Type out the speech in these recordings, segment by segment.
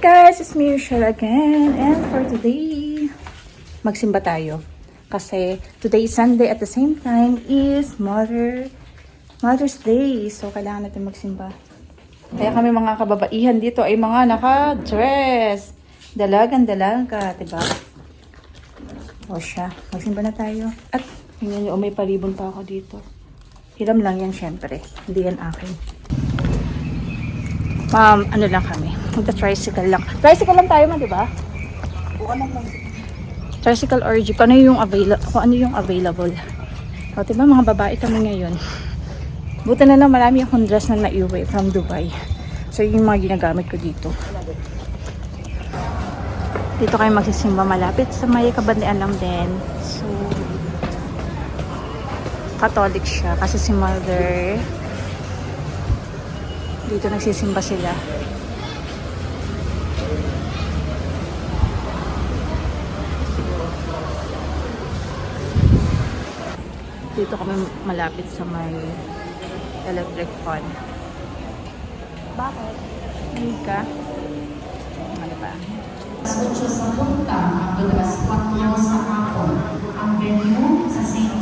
guys, it's me Rochelle again. And for today magsimba tayo. Kasi today is Sunday at the same time is Mother Mother's Day. So kailangan natin magsimba. Kaya kami mga kababaihan dito ay mga naka-dress. Dalagan dalaga diba? O siya magsimba na tayo. At tingnan nyo oh, may palibon pa ako dito. Hiram lang yan syempre. Hindi yan akin. Ma'am, ano lang kami. Magta-tricycle lang. Tricycle lang tayo man, di ba? Tricycle or jeep. Ano yung, avail- kung ano yung available. O, diba mga babae kami ngayon. Buta na lang marami akong dress na naiuwi from Dubai. So, yun yung mga ginagamit ko dito. Dito kayo magsisimba malapit sa may kabandian lang din. So, Catholic siya kasi si mother dito nagsisimba sila. Dito kami malapit sa may electric fan. Bakit? Hindi ka? Ano ba? Alas 8 sa punta hanggang alas 4 sa hapon. Ang venue sa St.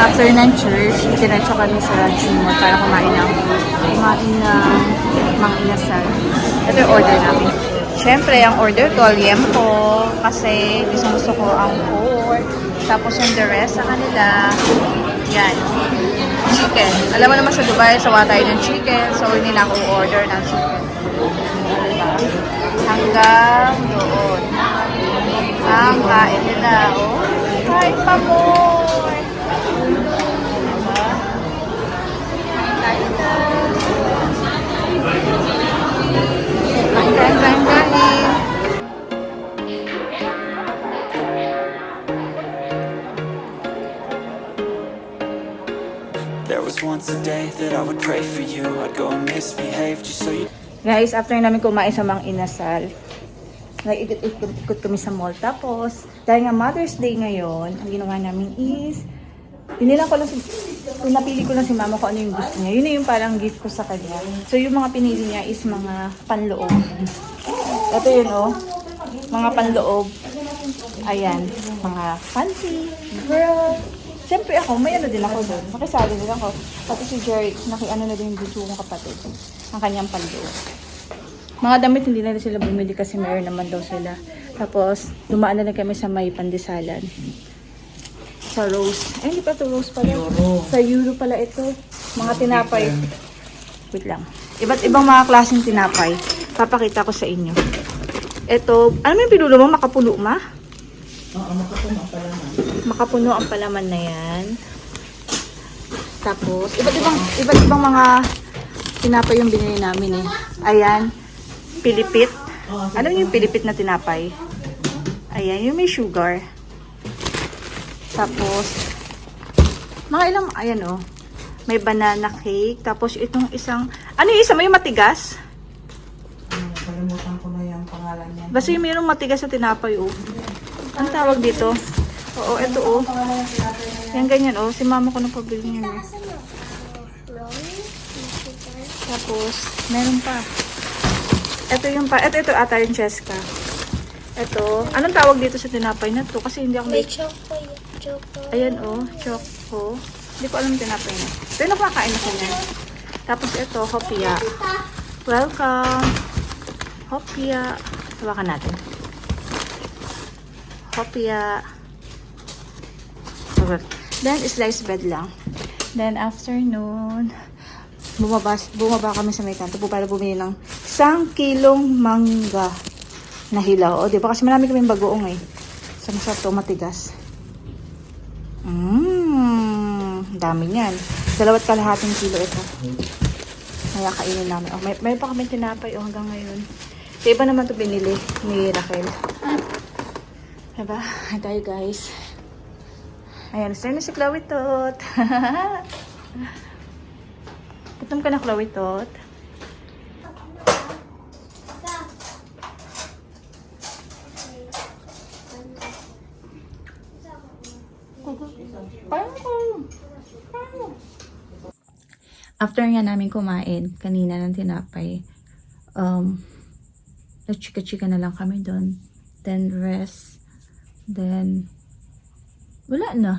After ng church, diretso kami sa Jimor para kumain ng kumain ng mga inasal. Ito yung order namin. Siyempre, ang order ko, liempo, kasi gusto ko ang pork. Tapos yung the rest sa kanila, yan, chicken. Alam mo naman sa Dubai, sawa tayo ng chicken. So, na ako order ng chicken. Diba? Hanggang doon. Ang kain nila, oh. Kain pa more. There was once a day that I would pray for you I'd go and misbehave just so you Guys, after namin kumain sa mga inasal, nag-ikot-ikot kami sa mall. Tapos, dahil nga Mother's Day ngayon, ang ginawa namin is, pinilang ko lang si, pinapili ko lang si mama ko ano yung gusto niya. Yun na yung parang gift ko sa kanya. So, yung mga pinili niya is mga panloob. Ito yun, oh. Mga panloob. Ayan. Mga fancy, girl. Siyempre ako, may ano din ako doon. Makisali din ako. Pati si Jerry, nakiano na din yung bunso kong kapatid. Ang kanyang panloob. Mga damit hindi na sila bumili kasi meron naman daw sila. Tapos, dumaan na lang kami sa may pandesalan. Sa Rose. Ay, hindi pa to Rose pala. Sa Euro pala ito. Mga tinapay. Wait lang. Iba't ibang mga klaseng tinapay. Papakita ko sa inyo. Ito, ano mo yung pinulo mo? Makapuno ma? Oo, makapuno ang palaman. Makapuno ang palaman na yan. Tapos, iba't ibang, iba't ibang mga tinapay yung binili namin eh. Ayan. Pilipit. Niyo yung pilipit na tinapay? Ayan, yung may sugar. Tapos, mga ilang, ayan oh. May banana cake. Tapos itong isang, ano yung isa? May matigas? Nakalimutan ko na yung pangalan niya. Basta yung mayroong matigas na tinapay oh. Ang tawag dito? Oo, ito oh. Yan ganyan oh. Si mama ko nang pabili niya. eh. Tapos, meron pa. Ito yung pa. Ito, ito ata yung Cheska. Ito. Anong tawag dito sa tinapay na to? Kasi hindi ako may... Choco, choco. Ayan oh, choco. Hindi ko alam yung tinapay na. Pero nakakain ako niyan. Tapos ito, hopia. Welcome. Hopia. Hawakan natin. Hopia. Okay. Then, sliced bread lang. Then, afternoon, bumaba, bumaba kami sa may kanto po para bumili ng isang kilong mangga na hilaw. O, di ba? Kasi marami kaming bagoong eh. Sa masarap to, matigas. Mmm, dami niyan. Dalawat kalahating kilo ito. Kaya kainin namin. Oh, may, may pa kami tinapay oh, hanggang ngayon. Sa iba naman to binili ni Raquel. Diba? Tayo guys. Ayan, start na si Chloe Tot. Gutom ka na Chloe Tot. After nga namin kumain, kanina ng tinapay, um, nagchika-chika na lang kami doon. Then rest. Then, wala na.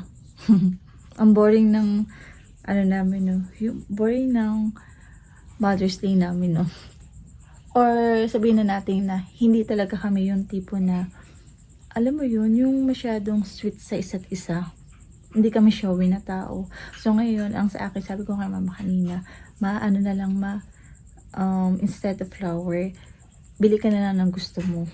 Ang boring ng, ano namin, no? Yung boring ng Mother's Day namin, no? Or sabihin na natin na hindi talaga kami yung tipo na, alam mo yun, yung masyadong sweet sa isa't isa. Hindi kami showy na tao. So ngayon, ang sa akin, sabi ko kay mama kanina, ma, ano na lang ma, um, instead of flower, bili ka na lang ng gusto mo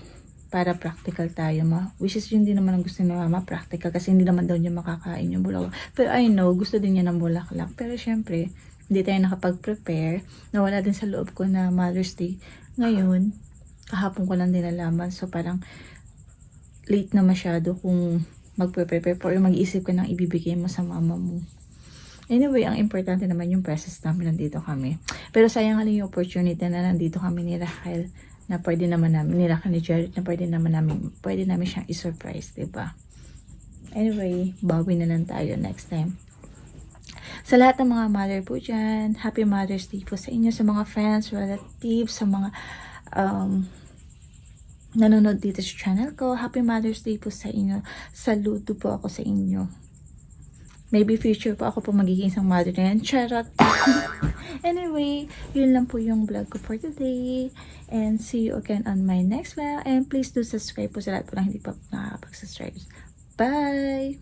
para practical tayo ma. Which is yun din naman ang gusto ni mama, practical kasi hindi naman daw niya makakain yung bulaklak. Pero I know, gusto din niya ng bulaklak. Pero syempre, hindi tayo nakapag-prepare. Nawala din sa loob ko na Mother's Day. Ngayon, kahapon ko lang din nalaman. So parang late na masyado kung magpe-prepare or mag-isip ka ng ibibigay mo sa mama mo. Anyway, ang importante naman yung presence namin nandito kami. Pero sayang nga yung opportunity na nandito kami ni Rachel na pwede naman namin, ni Rachel ni Jared na pwede naman namin, pwede namin siyang i-surprise, ba? Anyway, bawi na lang tayo next time. Sa lahat ng mga mother po dyan, Happy Mother's Day po sa inyo, sa mga friends, relatives, sa mga um, nanonood dito sa channel ko. Happy Mother's Day po sa inyo. Saludo po ako sa inyo. Maybe future po ako po magiging isang mother na yan. Charot! anyway, yun lang po yung vlog ko for today. And see you again on my next vlog. And please do subscribe po sa lahat po lang hindi pa nakakapag-subscribe. Bye!